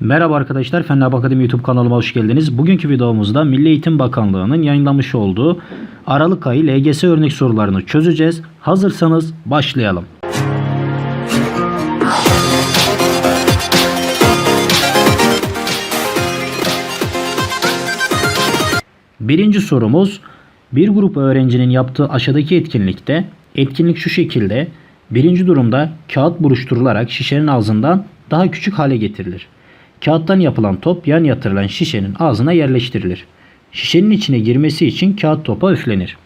Merhaba arkadaşlar, Fenlab Akademi YouTube kanalıma hoş geldiniz. Bugünkü videomuzda Milli Eğitim Bakanlığı'nın yayınlamış olduğu Aralık ayı LGS örnek sorularını çözeceğiz. Hazırsanız başlayalım. Birinci sorumuz bir grup öğrencinin yaptığı aşağıdaki etkinlikte etkinlik şu şekilde birinci durumda kağıt buruşturularak şişenin ağzından daha küçük hale getirilir. Kağıttan yapılan top yan yatırılan şişenin ağzına yerleştirilir. Şişenin içine girmesi için kağıt topa üflenir.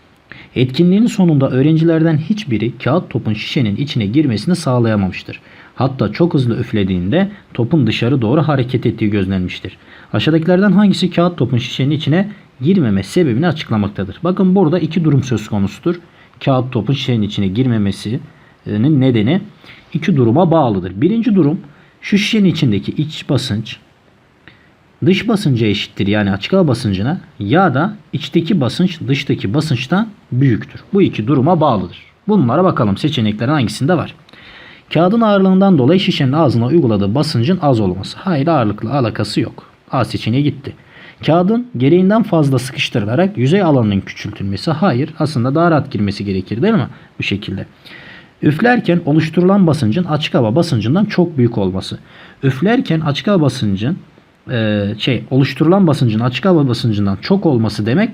Etkinliğin sonunda öğrencilerden hiçbiri kağıt topun şişenin içine girmesini sağlayamamıştır. Hatta çok hızlı üflediğinde topun dışarı doğru hareket ettiği gözlenmiştir. Aşağıdakilerden hangisi kağıt topun şişenin içine girmeme sebebini açıklamaktadır? Bakın burada iki durum söz konusudur. Kağıt topun şişenin içine girmemesinin nedeni iki duruma bağlıdır. Birinci durum şu şişenin içindeki iç basınç dış basınca eşittir yani açık hava basıncına ya da içteki basınç dıştaki basınçtan büyüktür. Bu iki duruma bağlıdır. Bunlara bakalım seçeneklerin hangisinde var. Kağıdın ağırlığından dolayı şişenin ağzına uyguladığı basıncın az olması. Hayır ağırlıkla alakası yok. A seçeneği gitti. Kağıdın gereğinden fazla sıkıştırılarak yüzey alanının küçültülmesi. Hayır aslında daha rahat girmesi gerekir değil mi? Bu şekilde. Üflerken oluşturulan basıncın açık hava basıncından çok büyük olması. Üflerken açık hava basıncın e, şey oluşturulan basıncın açık hava basıncından çok olması demek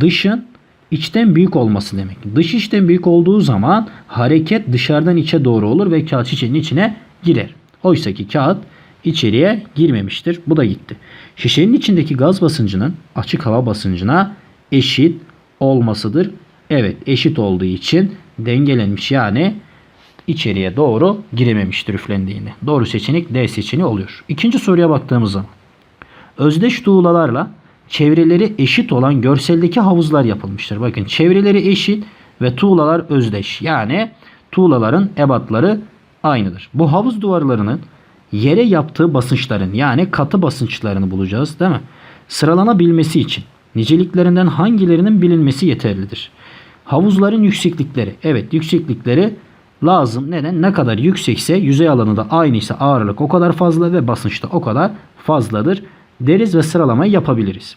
dışın içten büyük olması demek. Dış içten büyük olduğu zaman hareket dışarıdan içe doğru olur ve kağıt şişenin içine girer. Oysa ki kağıt içeriye girmemiştir. Bu da gitti. Şişenin içindeki gaz basıncının açık hava basıncına eşit olmasıdır. Evet eşit olduğu için dengelenmiş yani içeriye doğru girememiştir üflendiğinde. Doğru seçenek D seçeneği oluyor. İkinci soruya baktığımız zaman özdeş tuğlalarla çevreleri eşit olan görseldeki havuzlar yapılmıştır. Bakın çevreleri eşit ve tuğlalar özdeş. Yani tuğlaların ebatları aynıdır. Bu havuz duvarlarının yere yaptığı basınçların yani katı basınçlarını bulacağız değil mi? Sıralanabilmesi için niceliklerinden hangilerinin bilinmesi yeterlidir. Havuzların yükseklikleri. Evet yükseklikleri lazım. Neden? Ne kadar yüksekse yüzey alanı da aynıysa ağırlık o kadar fazla ve basınç da o kadar fazladır deriz ve sıralamayı yapabiliriz.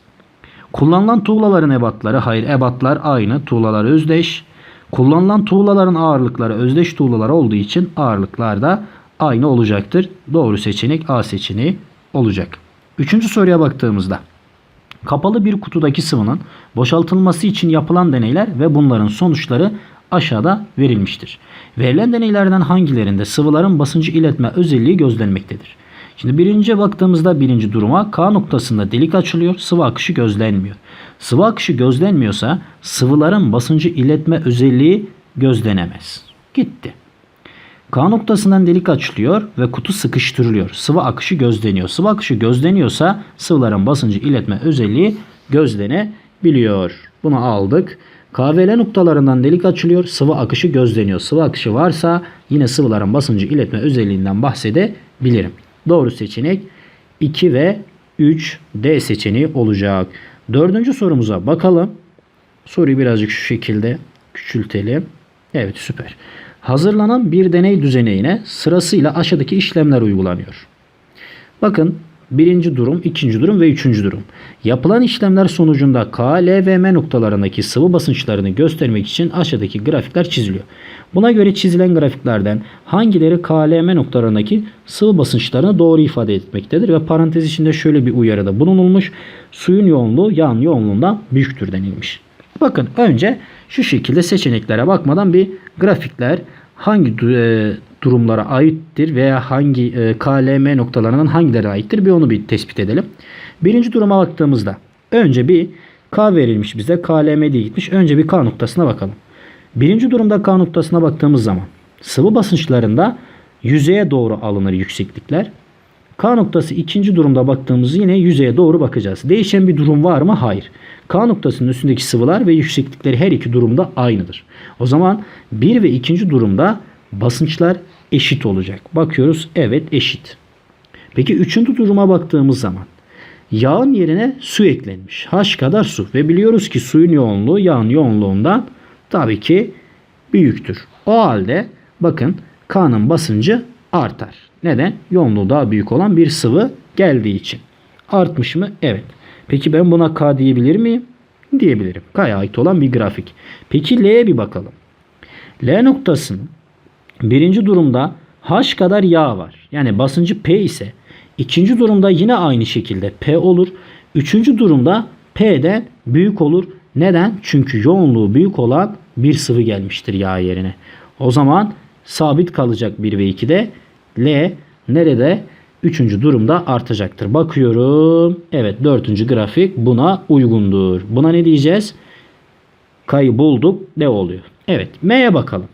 Kullanılan tuğlaların ebatları hayır ebatlar aynı tuğlalar özdeş. Kullanılan tuğlaların ağırlıkları özdeş tuğlalar olduğu için ağırlıklar da aynı olacaktır. Doğru seçenek A seçeneği olacak. Üçüncü soruya baktığımızda kapalı bir kutudaki sıvının boşaltılması için yapılan deneyler ve bunların sonuçları aşağıda verilmiştir. Verilen deneylerden hangilerinde sıvıların basıncı iletme özelliği gözlenmektedir? Şimdi birinciye baktığımızda birinci duruma K noktasında delik açılıyor. Sıvı akışı gözlenmiyor. Sıvı akışı gözlenmiyorsa sıvıların basıncı iletme özelliği gözlenemez. Gitti. K noktasından delik açılıyor ve kutu sıkıştırılıyor. Sıvı akışı gözleniyor. Sıvı akışı gözleniyorsa sıvıların basıncı iletme özelliği gözlenebiliyor. Bunu aldık. KVL noktalarından delik açılıyor. Sıvı akışı gözleniyor. Sıvı akışı varsa yine sıvıların basıncı iletme özelliğinden bahsedebilirim. Doğru seçenek 2 ve 3 D seçeneği olacak. Dördüncü sorumuza bakalım. Soruyu birazcık şu şekilde küçültelim. Evet süper. Hazırlanan bir deney düzeneğine sırasıyla aşağıdaki işlemler uygulanıyor. Bakın birinci durum, ikinci durum ve üçüncü durum. Yapılan işlemler sonucunda K, L ve M noktalarındaki sıvı basınçlarını göstermek için aşağıdaki grafikler çiziliyor. Buna göre çizilen grafiklerden hangileri K, L, M noktalarındaki sıvı basınçlarını doğru ifade etmektedir ve parantez içinde şöyle bir uyarıda bulunulmuş. Suyun yoğunluğu yağın yoğunluğundan büyüktür denilmiş. Bakın önce şu şekilde seçeneklere bakmadan bir grafikler hangi e, durumlara aittir veya hangi e, KLM noktalarından hangileri aittir bir onu bir tespit edelim. Birinci duruma baktığımızda önce bir K verilmiş bize KLM diye gitmiş. Önce bir K noktasına bakalım. Birinci durumda K noktasına baktığımız zaman sıvı basınçlarında yüzeye doğru alınır yükseklikler. K noktası ikinci durumda baktığımız yine yüzeye doğru bakacağız. Değişen bir durum var mı? Hayır. K noktasının üstündeki sıvılar ve yükseklikleri her iki durumda aynıdır. O zaman bir ve ikinci durumda basınçlar eşit olacak. Bakıyoruz evet eşit. Peki üçüncü duruma baktığımız zaman yağın yerine su eklenmiş. H kadar su ve biliyoruz ki suyun yoğunluğu yağın yoğunluğundan tabii ki büyüktür. O halde bakın K'nın basıncı artar. Neden? Yoğunluğu daha büyük olan bir sıvı geldiği için. Artmış mı? Evet. Peki ben buna K diyebilir miyim? Diyebilirim. K'ya ait olan bir grafik. Peki L'ye bir bakalım. L noktasının birinci durumda H kadar yağ var. Yani basıncı P ise ikinci durumda yine aynı şekilde P olur. Üçüncü durumda P'den büyük olur. Neden? Çünkü yoğunluğu büyük olan bir sıvı gelmiştir yağ yerine. O zaman sabit kalacak 1 ve 2'de L nerede? Üçüncü durumda artacaktır. Bakıyorum. Evet dördüncü grafik buna uygundur. Buna ne diyeceğiz? K'yı bulduk. Ne oluyor? Evet. M'ye bakalım.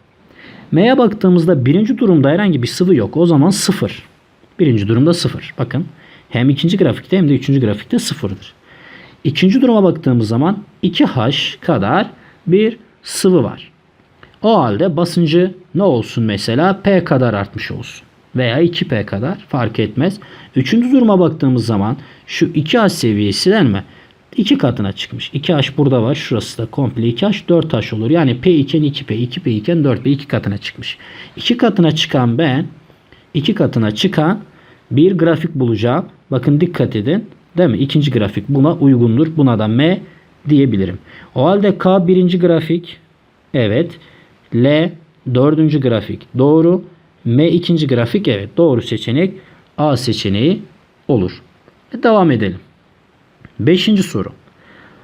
M'ye baktığımızda birinci durumda herhangi bir sıvı yok. O zaman sıfır. Birinci durumda sıfır. Bakın hem ikinci grafikte hem de üçüncü grafikte sıfırdır. İkinci duruma baktığımız zaman 2H kadar bir sıvı var. O halde basıncı ne olsun mesela? P kadar artmış olsun. Veya 2P kadar fark etmez. Üçüncü duruma baktığımız zaman şu 2H seviyesinden mi? 2 katına çıkmış. 2H burada var. Şurası da komple 2H 4H olur. Yani P iken 2P, 2P iken 4P 2 katına çıkmış. 2 katına çıkan ben 2 katına çıkan bir grafik bulacağım. Bakın dikkat edin. Değil mi? İkinci grafik buna uygundur. Buna da M diyebilirim. O halde K birinci grafik. Evet. L dördüncü grafik. Doğru. M ikinci grafik. Evet. Doğru seçenek A seçeneği olur. E, Devam edelim. Beşinci soru.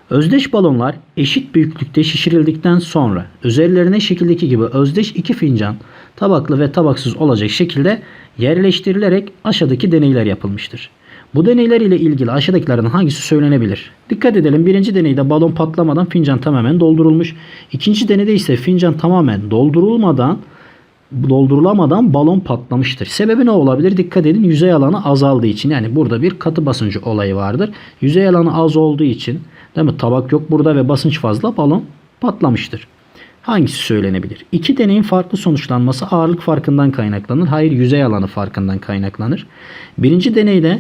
Özdeş balonlar eşit büyüklükte şişirildikten sonra üzerlerine şekildeki gibi özdeş iki fincan tabaklı ve tabaksız olacak şekilde yerleştirilerek aşağıdaki deneyler yapılmıştır. Bu deneyler ile ilgili aşağıdakilerden hangisi söylenebilir? Dikkat edelim birinci deneyde balon patlamadan fincan tamamen doldurulmuş. İkinci deneyde ise fincan tamamen doldurulmadan doldurulamadan balon patlamıştır. Sebebi ne olabilir? Dikkat edin yüzey alanı azaldığı için. Yani burada bir katı basıncı olayı vardır. Yüzey alanı az olduğu için değil mi? Tabak yok burada ve basınç fazla balon patlamıştır. Hangisi söylenebilir? İki deneyin farklı sonuçlanması ağırlık farkından kaynaklanır. Hayır yüzey alanı farkından kaynaklanır. Birinci deneyde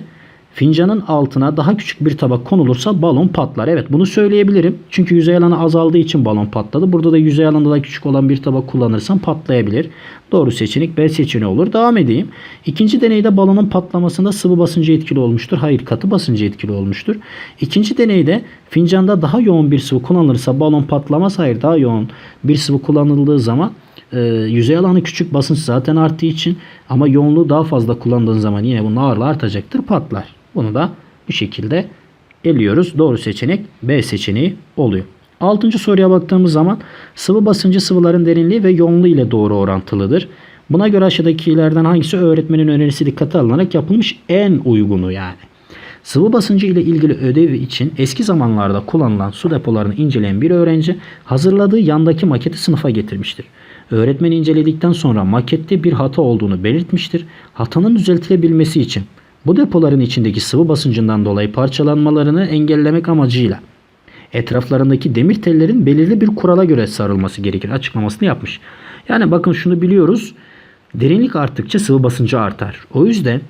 fincanın altına daha küçük bir tabak konulursa balon patlar. Evet bunu söyleyebilirim. Çünkü yüzey alanı azaldığı için balon patladı. Burada da yüzey alanı daha küçük olan bir tabak kullanırsam patlayabilir. Doğru seçenek B seçeneği olur. Devam edeyim. İkinci deneyde balonun patlamasında sıvı basıncı etkili olmuştur. Hayır katı basıncı etkili olmuştur. İkinci deneyde fincanda daha yoğun bir sıvı kullanılırsa balon patlamaz. Hayır daha yoğun bir sıvı kullanıldığı zaman e, yüzey alanı küçük basınç zaten arttığı için ama yoğunluğu daha fazla kullandığın zaman yine bunun ağırlığı artacaktır patlar. Bunu da bu şekilde eliyoruz. Doğru seçenek B seçeneği oluyor. Altıncı soruya baktığımız zaman sıvı basıncı sıvıların derinliği ve yoğunluğu ile doğru orantılıdır. Buna göre aşağıdakilerden hangisi öğretmenin önerisi dikkate alınarak yapılmış en uygunu yani. Sıvı basıncı ile ilgili ödevi için eski zamanlarda kullanılan su depolarını inceleyen bir öğrenci hazırladığı yandaki maketi sınıfa getirmiştir. Öğretmen inceledikten sonra makette bir hata olduğunu belirtmiştir. Hatanın düzeltilebilmesi için bu depoların içindeki sıvı basıncından dolayı parçalanmalarını engellemek amacıyla etraflarındaki demir tellerin belirli bir kurala göre sarılması gerekir açıklamasını yapmış. Yani bakın şunu biliyoruz. Derinlik arttıkça sıvı basıncı artar. O yüzden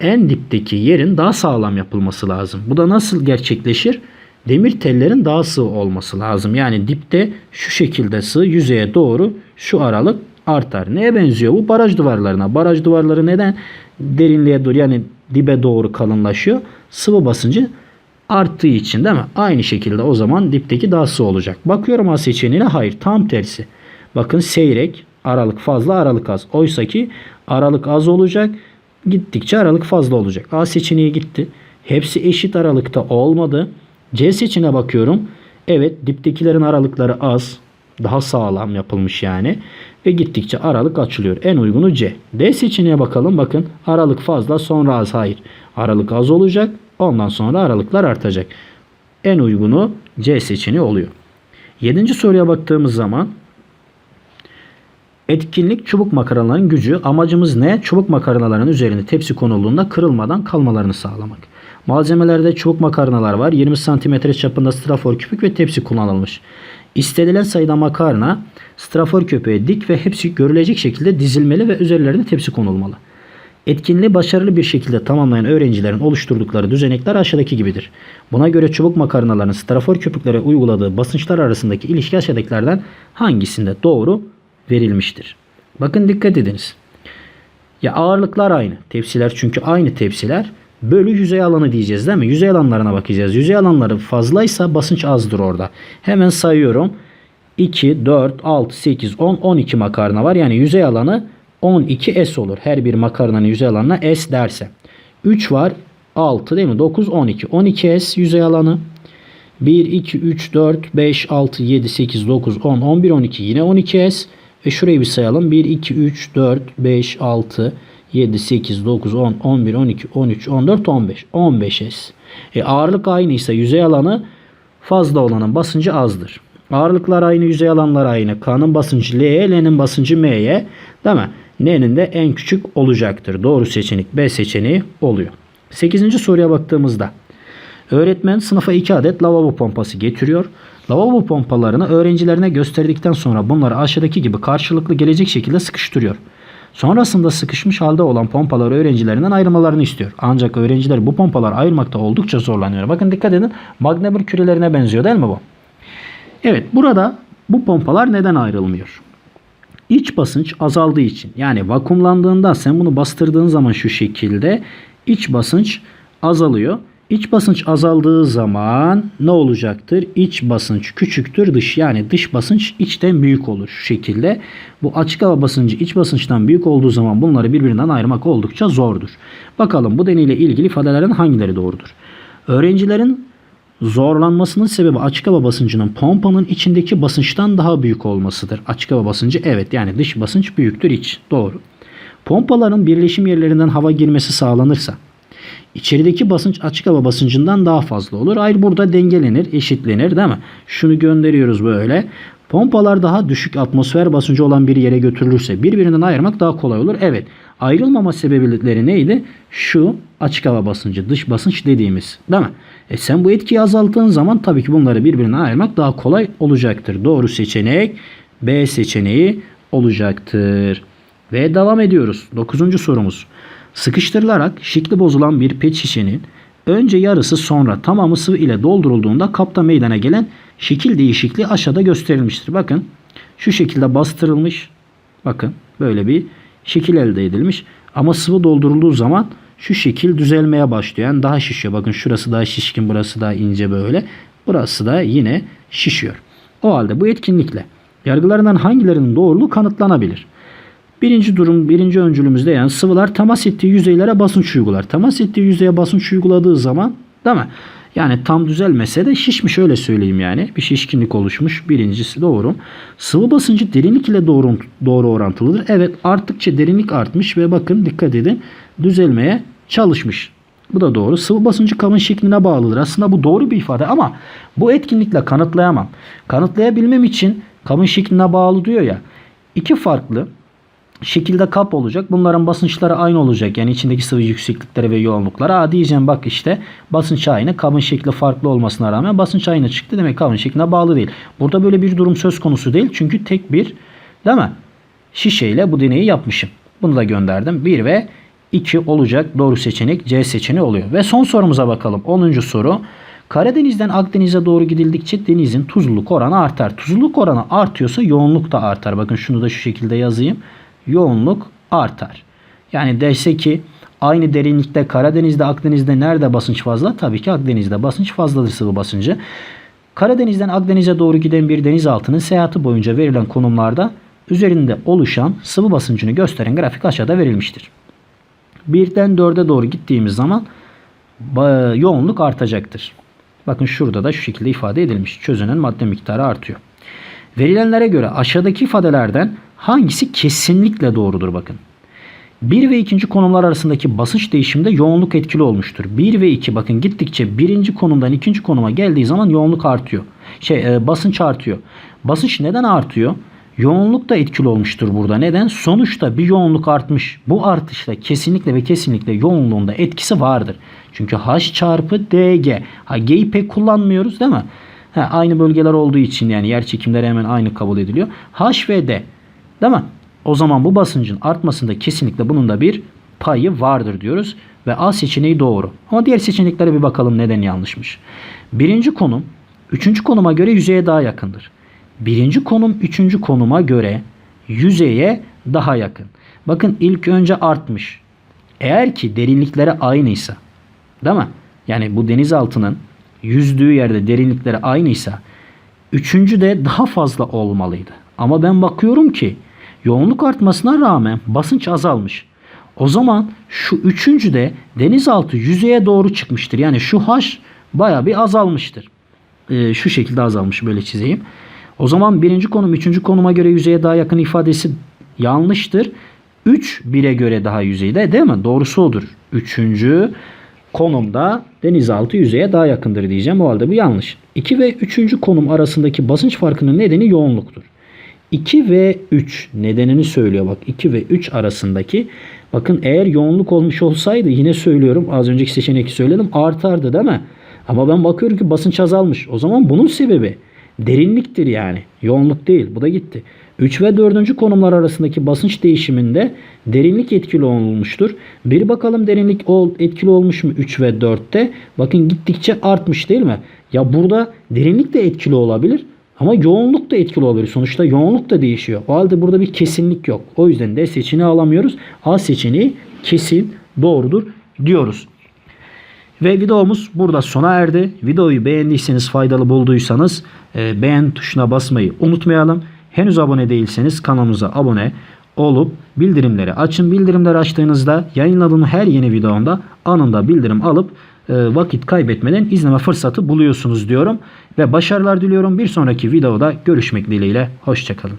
en dipteki yerin daha sağlam yapılması lazım. Bu da nasıl gerçekleşir? Demir tellerin daha sığ olması lazım. Yani dipte şu şekilde sığ yüzeye doğru şu aralık artar. Neye benziyor bu? Baraj duvarlarına. Baraj duvarları neden derinliğe doğru yani dibe doğru kalınlaşıyor? Sıvı basıncı arttığı için değil mi? Aynı şekilde o zaman dipteki daha sığ olacak. Bakıyorum A seçeneğine hayır tam tersi. Bakın seyrek aralık fazla aralık az. Oysa ki aralık az olacak gittikçe aralık fazla olacak. A seçeneği gitti. Hepsi eşit aralıkta olmadı. C seçeneğine bakıyorum. Evet diptekilerin aralıkları az. Daha sağlam yapılmış yani. Ve gittikçe aralık açılıyor. En uygunu C. D seçeneğine bakalım. Bakın aralık fazla sonra az. Hayır. Aralık az olacak. Ondan sonra aralıklar artacak. En uygunu C seçeneği oluyor. Yedinci soruya baktığımız zaman Etkinlik çubuk makarnaların gücü. Amacımız ne? Çubuk makarnaların üzerine tepsi konulduğunda kırılmadan kalmalarını sağlamak. Malzemelerde çubuk makarnalar var. 20 cm çapında strafor küpük ve tepsi kullanılmış. İstenilen sayıda makarna strafor köpüğe dik ve hepsi görülecek şekilde dizilmeli ve üzerlerine tepsi konulmalı. Etkinliği başarılı bir şekilde tamamlayan öğrencilerin oluşturdukları düzenekler aşağıdaki gibidir. Buna göre çubuk makarnaların strafor köpüklere uyguladığı basınçlar arasındaki ilişki aşağıdakilerden hangisinde doğru verilmiştir? Bakın dikkat ediniz. Ya ağırlıklar aynı. Tepsiler çünkü aynı tepsiler. Bölü yüzey alanı diyeceğiz değil mi? Yüzey alanlarına bakacağız. Yüzey alanları fazlaysa basınç azdır orada. Hemen sayıyorum. 2, 4, 6, 8, 10, 12 makarna var. Yani yüzey alanı 12 S olur. Her bir makarnanın yüzey alanına S derse. 3 var. 6 değil mi? 9, 12. 12 S yüzey alanı. 1, 2, 3, 4, 5, 6, 7, 8, 9, 10, 11, 12. Yine 12 S. Ve şurayı bir sayalım. 1, 2, 3, 4, 5, 6, 7, 8, 9, 10, 11, 12, 13, 14, 15. 15 S. E ağırlık aynıysa yüzey alanı fazla olanın basıncı azdır. Ağırlıklar aynı, yüzey alanlar aynı. K'nın basıncı L'ye, L'nin basıncı M'ye. Değil mi? N'nin de en küçük olacaktır. Doğru seçenek B seçeneği oluyor. 8. soruya baktığımızda öğretmen sınıfa 2 adet lavabo pompası getiriyor. Lavabo pompalarını öğrencilerine gösterdikten sonra bunları aşağıdaki gibi karşılıklı gelecek şekilde sıkıştırıyor. Sonrasında sıkışmış halde olan pompaları öğrencilerinden ayırmalarını istiyor. Ancak öğrenciler bu pompaları ayırmakta oldukça zorlanıyor. Bakın dikkat edin. Magneber kürelerine benziyor değil mi bu? Evet burada bu pompalar neden ayrılmıyor? İç basınç azaldığı için yani vakumlandığında sen bunu bastırdığın zaman şu şekilde iç basınç azalıyor. İç basınç azaldığı zaman ne olacaktır? İç basınç küçüktür dış yani dış basınç içten büyük olur şu şekilde. Bu açık hava basıncı iç basınçtan büyük olduğu zaman bunları birbirinden ayırmak oldukça zordur. Bakalım bu deneyle ilgili ifadelerin hangileri doğrudur? Öğrencilerin zorlanmasının sebebi açık hava basıncının pompanın içindeki basınçtan daha büyük olmasıdır. Açık hava basıncı evet yani dış basınç büyüktür iç. Doğru. Pompaların birleşim yerlerinden hava girmesi sağlanırsa içerideki basınç açık hava basıncından daha fazla olur. Ayrı burada dengelenir, eşitlenir değil mi? Şunu gönderiyoruz böyle. Pompalar daha düşük atmosfer basıncı olan bir yere götürülürse birbirinden ayırmak daha kolay olur. Evet. Ayrılmama sebepleri neydi? Şu açık hava basıncı, dış basınç dediğimiz. Değil mi? E sen bu etkiyi azalttığın zaman tabii ki bunları birbirinden ayırmak daha kolay olacaktır. Doğru seçenek B seçeneği olacaktır. Ve devam ediyoruz. Dokuzuncu sorumuz. Sıkıştırılarak şekli bozulan bir pet şişenin önce yarısı sonra tamamı sıvı ile doldurulduğunda kapta meydana gelen şekil değişikliği aşağıda gösterilmiştir. Bakın şu şekilde bastırılmış. Bakın böyle bir şekil elde edilmiş. Ama sıvı doldurulduğu zaman şu şekil düzelmeye başlıyor. Yani daha şişiyor. Bakın şurası daha şişkin, burası daha ince böyle. Burası da yine şişiyor. O halde bu etkinlikle yargılarından hangilerinin doğruluğu kanıtlanabilir? Birinci durum, birinci öncülümüzde yani sıvılar temas ettiği yüzeylere basınç uygular. Temas ettiği yüzeye basınç uyguladığı zaman değil mi? Yani tam düzelmese de şişmiş öyle söyleyeyim yani. Bir şişkinlik oluşmuş. Birincisi doğru. Sıvı basıncı derinlik ile doğru, doğru orantılıdır. Evet arttıkça derinlik artmış ve bakın dikkat edin düzelmeye çalışmış. Bu da doğru. Sıvı basıncı kabın şekline bağlıdır. Aslında bu doğru bir ifade ama bu etkinlikle kanıtlayamam. Kanıtlayabilmem için kabın şekline bağlı diyor ya. İki farklı şekilde kap olacak. Bunların basınçları aynı olacak. Yani içindeki sıvı yükseklikleri ve yoğunlukları. Aa diyeceğim bak işte basınç aynı. Kabın şekli farklı olmasına rağmen basınç aynı çıktı. Demek kabın şekline bağlı değil. Burada böyle bir durum söz konusu değil. Çünkü tek bir değil mi? Şişeyle bu deneyi yapmışım. Bunu da gönderdim. 1 ve 2 olacak. Doğru seçenek C seçeneği oluyor. Ve son sorumuza bakalım. 10. soru. Karadeniz'den Akdeniz'e doğru gidildikçe denizin tuzluluk oranı artar. Tuzluluk oranı artıyorsa yoğunluk da artar. Bakın şunu da şu şekilde yazayım yoğunluk artar. Yani derse ki aynı derinlikte Karadeniz'de Akdeniz'de nerede basınç fazla? Tabii ki Akdeniz'de basınç fazladır sıvı basıncı. Karadeniz'den Akdeniz'e doğru giden bir denizaltının seyahati boyunca verilen konumlarda üzerinde oluşan sıvı basıncını gösteren grafik aşağıda verilmiştir. Birden 4'e doğru gittiğimiz zaman yoğunluk artacaktır. Bakın şurada da şu şekilde ifade edilmiş. Çözünen madde miktarı artıyor. Verilenlere göre aşağıdaki ifadelerden hangisi kesinlikle doğrudur bakın. 1 ve 2. konumlar arasındaki basınç değişiminde yoğunluk etkili olmuştur. 1 ve 2 bakın gittikçe birinci konumdan ikinci konuma geldiği zaman yoğunluk artıyor. Şey e, basınç artıyor. Basınç neden artıyor? Yoğunluk da etkili olmuştur burada. Neden? Sonuçta bir yoğunluk artmış. Bu artışta kesinlikle ve kesinlikle yoğunluğunda etkisi vardır. Çünkü H çarpı DG. Ha G'yi pek kullanmıyoruz değil mi? Ha, aynı bölgeler olduğu için yani yer çekimleri hemen aynı kabul ediliyor. H ve D. Değil mi? O zaman bu basıncın artmasında kesinlikle bunun da bir payı vardır diyoruz. Ve A seçeneği doğru. Ama diğer seçeneklere bir bakalım neden yanlışmış. Birinci konum üçüncü konuma göre yüzeye daha yakındır. Birinci konum üçüncü konuma göre yüzeye daha yakın. Bakın ilk önce artmış. Eğer ki derinlikleri aynıysa Değil mi? Yani bu denizaltının yüzdüğü yerde derinlikleri aynıysa üçüncü de daha fazla olmalıydı. Ama ben bakıyorum ki yoğunluk artmasına rağmen basınç azalmış. O zaman şu üçüncü de denizaltı yüzeye doğru çıkmıştır. Yani şu H baya bir azalmıştır. Ee, şu şekilde azalmış böyle çizeyim. O zaman birinci konum üçüncü konuma göre yüzeye daha yakın ifadesi yanlıştır. 3 1'e göre daha yüzeyde değil mi? Doğrusu odur. Üçüncü konumda denizaltı yüzeye daha yakındır diyeceğim. O halde bu yanlış. 2 ve 3. konum arasındaki basınç farkının nedeni yoğunluktur. 2 ve 3 nedenini söylüyor bak 2 ve 3 arasındaki bakın eğer yoğunluk olmuş olsaydı yine söylüyorum az önceki seçeneği söyledim artardı değil mi? Ama ben bakıyorum ki basınç azalmış. O zaman bunun sebebi derinliktir yani. Yoğunluk değil. Bu da gitti. 3 ve 4. konumlar arasındaki basınç değişiminde derinlik etkili olmuştur. Bir bakalım derinlik etkili olmuş mu 3 ve 4'te? Bakın gittikçe artmış değil mi? Ya burada derinlik de etkili olabilir. Ama yoğunluk da etkili olabilir. Sonuçta yoğunluk da değişiyor. O halde burada bir kesinlik yok. O yüzden de seçeneği alamıyoruz. A seçeneği kesin doğrudur diyoruz. Ve videomuz burada sona erdi. Videoyu beğendiyseniz, faydalı bulduysanız e, beğen tuşuna basmayı unutmayalım. Henüz abone değilseniz kanalımıza abone olup bildirimleri açın. Bildirimleri açtığınızda yayınladığım her yeni videomda anında bildirim alıp vakit kaybetmeden izleme fırsatı buluyorsunuz diyorum. Ve başarılar diliyorum. Bir sonraki videoda görüşmek dileğiyle. Hoşçakalın.